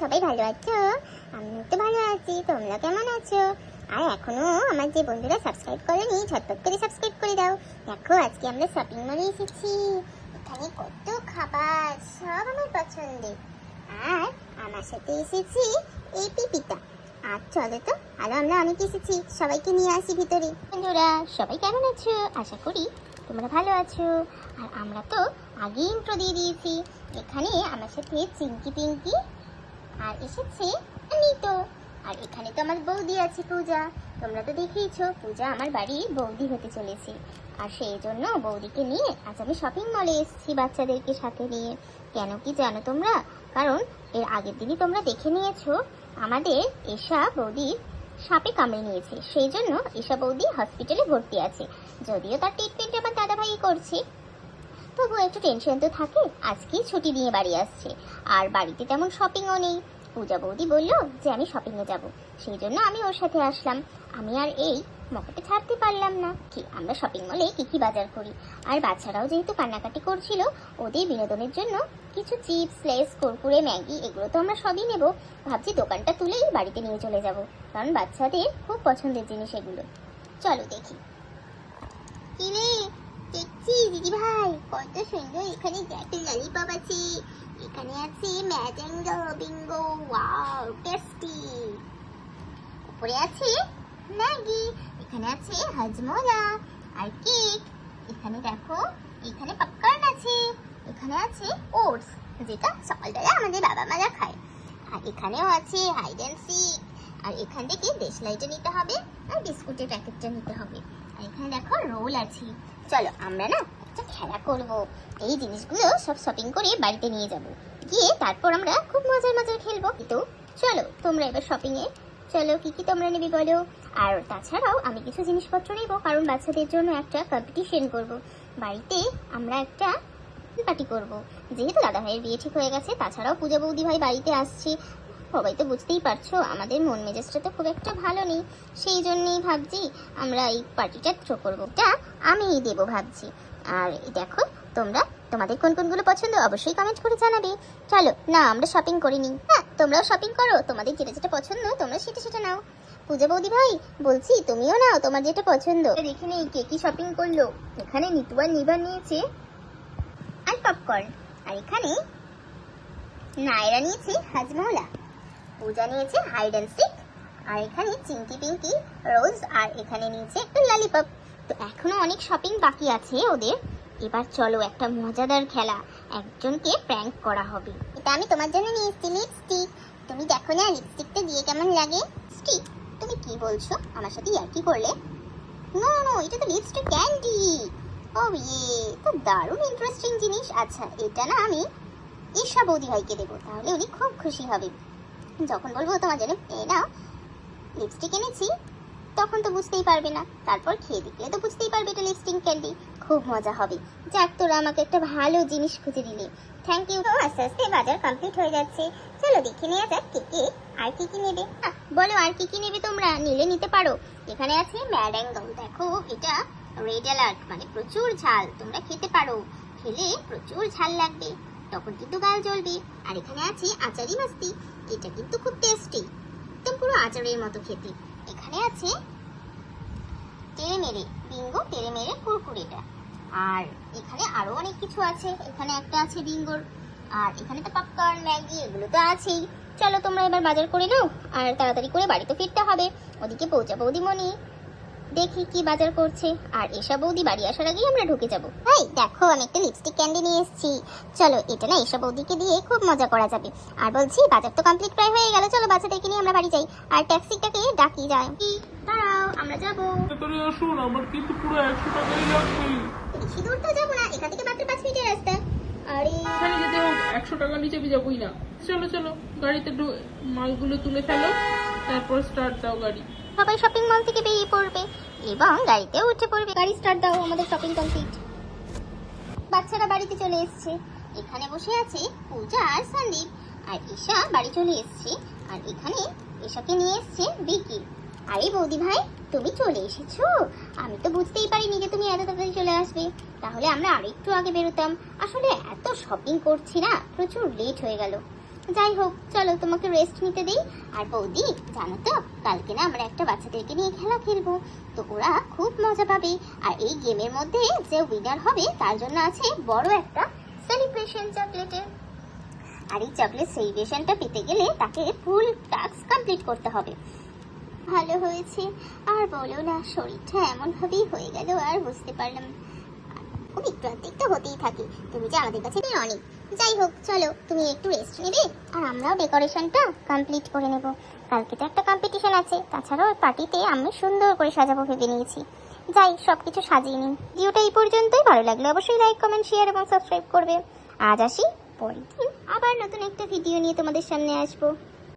সবাই ভালো আছো? আমি তো ভালো আছি, তোমরা কেমন আছো? আর এখনও আমার যে বন্ধুরা সাবস্ক্রাইব করেনি, ঝটপট করে সাবস্ক্রাইব করে দাও। দেখো, আজকে আমরা শপিং মলে এসেছি। এখানে কত খাবার, সব আমার পছন্দের। আর আমার সাথে এসেছি এই পিপিটা আর চলো তো, আরও আমরা অনেক এসেছি, সবাইকে নিয়ে আসি ভিতরে। বন্ধুরা, সবাই কেমন আছো? আশা করি তোমরা ভালো আছো। আর আমরা তো আগে ইন্ট্রো দিয়ে দিয়েছি। এখানে আমার সাথে চিঙ্কি পিঙ্কি আর এসেছে নিতো আর এখানে তো আমার বৌদি আছে পূজা। তোমরা তো দেখেইছো, পূজা আমার বাড়ির বৌদি হতে চলেছে। আর সেই জন্য বৌদিকে নিয়ে আজ আমি শপিং মলে এসেছি বাচ্চাদেরকে সাথে নিয়ে। কেন কি জানো তোমরা? কারণ এর আগের দিনই তোমরা দেখে নিয়েছো, আমাদের এশা বৌদির সাপে কামড়ে নিয়েছে। সেই জন্য এশা বৌদি হসপিটালে ভর্তি আছে। যদিও তার ট্রিটমেন্ট আমার দাদাভাই করছে তবু একটু টেনশন তো থাকে। আজকেই ছুটি নিয়ে বাড়ি আসছে। আর বাড়িতে তেমন শপিংও নেই। পূজা বৌদি বলল যে, আমি শপিংয়ে যাব। সেই জন্য আমি ওর সাথে আসলাম। আমি আর এই মকাটা ছাড়তে পারলাম না। কি, আমরা শপিং মলে কি কি বাজার করি? আর বাচ্চারাও যেহেতু কান্নাকাটি করছিল, ওদের বিনোদনের জন্য কিছু চিপস লেস কুরকুরে, ম্যাগি, এগুলো তো আমরা সবই নেব। ভাবছি দোকানটা তুলেই বাড়িতে নিয়ে চলে যাব। কারণ বাচ্চাদের খুব পছন্দের জিনিস এগুলো। চলো দেখি। কিরে দেখছি দিদি ভাই কত সুন্দর এখানে জ্যাপি ললিপপ আছে এখানে আছে ম্যাজেঙ্গো বিঙ্গো ওয়াও টেস্টি উপরে আছে ম্যাগি এখানে আছে হাজমোলা আর কেক এখানে দেখো এখানে পপকর্ন আছে এখানে আছে ওটস যেটা সকালবেলা আমাদের বাবা মারা খায় আর এখানেও আছে হাইড অ্যান্ড সিক আর এখান থেকে দেশলাইটা নিতে হবে আর বিস্কুটের প্যাকেটটা নিতে হবে এখানে দেখো রোল আছে। চলো আমরা না একটা খেলা করব। এই জিনিসগুলো সব শপিং করে বাড়িতে নিয়ে যাব। গিয়ে তারপর আমরা খুব মজার মজার খেলব। তো চলো তোমরা এবার শপিং এ। চলো কি কি তোমরা নেবে বলো? আর তাছাড়াও আমি কিছু জিনিসপত্র নেব, কারণ বাচ্চাদের জন্য একটা কম্পিটিশন করব। বাড়িতে আমরা একটা পার্টি করব। যেহেতু দাদা ভাইয়ের বিয়ে ঠিক হয়ে গেছে, তাছাড়াও পূজা বৌদি ভাই বাড়িতে আসছে। সবাই তো বুঝতেই পারছ, আমাদের মন মেজাজটা তো খুব একটা ভালো নেই। সেই জন্যই ভাবছি আমরা এই পার্টিটা থ্রো করব। এটা আমিই দেবো ভাবছি। আর দেখো, তোমরা তোমাদের কোন কোনগুলো পছন্দ অবশ্যই কমেন্ট করে জানাবে। চলো, না, আমরা শপিং করিনি। হ্যাঁ তোমরাও শপিং করো। তোমাদের যেটা যেটা পছন্দ, তোমরা সেটা সেটা নাও। পূজা বৌদি ভাই, বলছি তুমিও নাও তোমার যেটা পছন্দ। দেখে নেই কে কি শপিং করল। এখানে নিতু নিবার নিয়েছে আর পপকর্ন আর এখানে নায়রা নিয়েছে হাজমহলা পূজা নিয়েছে হাইড অ্যান্ড সিক আর এখানে চিঙ্কি পিঙ্কি রোজ আর এখানে নিয়েছে একটা ললিপপ তো এখনও অনেক শপিং বাকি আছে ওদের। এবার চলো একটা মজাদার খেলা, একজনকে প্র্যাঙ্ক করা হবে। এটা আমি তোমার জন্য নিয়ে নিয়েছি লিপস্টিক তুমি দেখো না লিপস্টিকটা দিয়ে কেমন লাগে? স্টিক তুমি কি বলছো? আমার সাথে ইয়ার্কি করলে? নো নো, এটা তো লিপস্টিক ক্যান্ডি ও ইয়ে তো দারুণ ইন্টারেস্টিং জিনিস। আচ্ছা এটা না আমি ঈশা বৌদি ভাইকে দেবো, তাহলে উনি খুব খুশি হবে। যখন বলব তোমার জন্য এ নাও লিপস্টিক এনেছি তখন তো বুঝতেই পারবে না। তারপর খেয়ে দেখলে তো বুঝতেই পারবে এটা লিপস্টিক ক্যান্ডি খুব মজা হবে। যাক তোরা আমাকে একটা ভালো জিনিস খুঁজে দিলি। থ্যাংক ইউ তো আস্তে আস্তে বাজার কমপ্লিট হয়ে যাচ্ছে। চলো দেখে নেওয়া যাক কে কে আর কি কি নেবে। বলো আর কি কি নেবে তোমরা? নিলে নিতে পারো। এখানে আছে ম্যাডাঙ্গল দেখো এটা রেড অ্যালার্ট মানে প্রচুর ঝাল তোমরা খেতে পারো। খেলে প্রচুর ঝাল লাগবে। তখন কিন্তু গাল জ্বলবে। আর এখানে আছে আচারি মাস্তি এটা কিন্তু খুব টেস্টি একদম পুরো আচারের মতো খেতে। এখানে আছে তেরে মেরে। বিঙ্গো তেরে মেরে কুরকুরেটা। আর এখানে আরও অনেক কিছু আছে। এখানে একটা আছে বিঙ্গোর। আর এখানে তো পপকর্ন ম্যাগি, এগুলো তো আছেই। চলো তোমরা এবার বাজার করে নাও। আর তাড়াতাড়ি করে বাড়িতে ফিরতে হবে। ওদিকে পৌঁছা বৌদিমণি দেখি কি বাজার করছে। আর এসা বৌদি বাড়ি আসার আগেই আমরা ঢুকে যাব। ভাই দেখো আমি একটা লিপস্টিক ক্যান্ডি নিয়ে এসেছি। চলো এটা না এসা বৌদিকে দিয়ে খুব মজা করা যাবে। আর বলছি বাজার তো কমপ্লিট প্রায় হয়ে গেল। চলো বাচ্চাদেরকে নিয়ে আমরা বাড়ি যাই। আর ট্যাক্সিটাকে ডাকি যায়। দাঁড়াও আমরা যাব। তাড়াতাড়ি আসুন আমার কিন্তু পুরো একশো টাকাই লাগবে। বেশি দূর তো যাব না এখান থেকে মাত্র পাঁচ মিনিটের রাস্তা। আরে। এখানে যেতে হোক একশো টাকা নিচে আমি যাবোই না। চলো চলো গাড়িতে মালগুলো তুলে ফেলো তারপর স্টার্ট দাও গাড়ি। সবাই শপিং মল থেকে বেরিয়ে পড়বে এবং গাড়িতেও উঠে পড়বে। গাড়ি স্টার্ট দাও আমাদের শপিং কমপ্লিট বাচ্চারা বাড়িতে চলে এসেছে। এখানে বসে আছে পূজা আর সন্দীপ। আর ঈশা বাড়ি চলে এসেছে। আর এখানে ঈশাকে নিয়ে এসেছে বিকি। আরে বৌদি ভাই তুমি চলে এসেছ? আমি তো বুঝতেই পারিনি যে তুমি এত তাড়াতাড়ি চলে আসবে। তাহলে আমরা আরেকটু আগে বেরোতাম। আসলে এত শপিং করছি না প্রচুর লেট হয়ে গেল। যাই হোক চলো তোমাকে রেস্ট নিতে দিই। আর বৌদি, জানো তো, কালকে না আমরা একটা বাচ্চাদেরকে নিয়ে খেলা খেলব। তো ওরা খুব মজা পাবে। আর এই গেমের মধ্যে যে উইনার হবে, তার জন্য আছে বড় একটা সেলিব্রেশন চকলেটের আর এই চকলেট সেলিব্রেশনটা পেতে গেলে তাকে ফুল টাস্ক কমপ্লিট করতে হবে। ভালো হয়েছে। আর বলো না, শরীরটা এমনভাবেই হয়ে গেল, আর বুঝতে পারলাম না। খুব একটু তো হতেই থাকে। তুমি যে আমাদের কাছে অনেক। যাই হোক, চলো, তুমি একটু রেস্ট নেবে, আর আমরাও ডেকোরেশনটা কমপ্লিট করে নেব। কালকে তো একটা কম্পিটিশন আছে, তাছাড়াও পার্টিতে আমি সুন্দর করে সাজাবো ভেবে নিয়েছি। যাই সব কিছু সাজিয়ে নিন ভিডিওটা এই পর্যন্তই। ভালো লাগলে অবশ্যই লাইক কমেন্ট শেয়ার এবং সাবস্ক্রাইব করবে। আজ আসি দিন আবার নতুন একটা ভিডিও নিয়ে তোমাদের সামনে আসব।